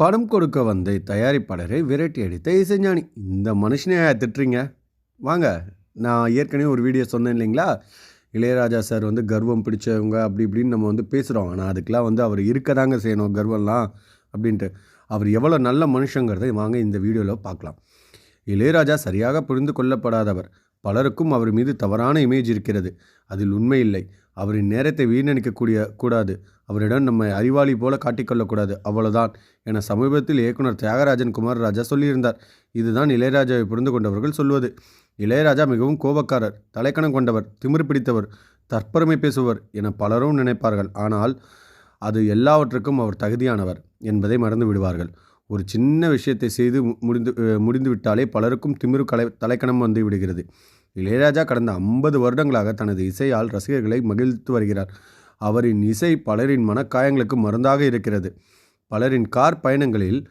படம் கொடுக்க வந்த தயாரிப்பாளரை விரட்டி அடித்த இசைஞானி. இந்த மனுஷனே திட்டுறீங்க? வாங்க நான் ஏற்கனவே ஒரு வீடியோ சொன்னேன் இல்லைங்களா? இளையராஜா சார் வந்து கர்வம் பிடிச்சவங்க அப்படி இப்படின்னு நம்ம வந்து பேசுகிறோம் ஆனால் அதுக்கெலாம் வந்து அவர் இருக்க தாங்க செய்யணும் கர்வம்லாம் அப்படின்ட்டு. அவர் எவ்வளோ நல்ல மனுஷங்கிறதை வாங்க இந்த வீடியோவில் பார்க்கலாம். இளையராஜா சரியாக புரிந்து கொள்ளப்படாதவர். பலருக்கும் அவர் மீது தவறான இமேஜ் இருக்கிறது. அதில் உண்மை இல்லை. அவரின் நேரத்தை வீணடிக்கக்கூடிய கூடாது. அவரிடம் நம்மை அறிவாளி போல காட்டிக்கொள்ளக்கூடாது. அவ்வளவுதான் என சமீபத்தில் இயக்குனர் தியாகராஜன் குமார் ராஜா சொல்லியிருந்தார். இதுதான் இளையராஜாவை புரிந்து கொண்டவர்கள் சொல்வது. இளையராஜா மிகவும் கோபக்காரர் தலைக்கணம் கொண்டவர் திமிரு பிடித்தவர் தற்பெருமை பேசுவர் என பலரும் நினைப்பார்கள். ஆனால் அது எல்லாவற்றுக்கும் அவர் தகுதியானவர் என்பதை மறந்து விடுவார்கள். ஒரு சின்ன விஷயத்தை செய்து முடிந்து முடிந்துவிட்டாலே பலருக்கும் திமிரு கலை தலைக்கணம் வந்து விடுகிறது. இளையராஜா கடந்த ஐம்பது வருடங்களாக தனது இசையால் ரசிகர்களை மகிழ்த்து வருகிறார். அவரின் இசை பலரின் மனக்காயங்களுக்கு மருந்தாக இருக்கிறது. பலரின் கார் பயணங்களில்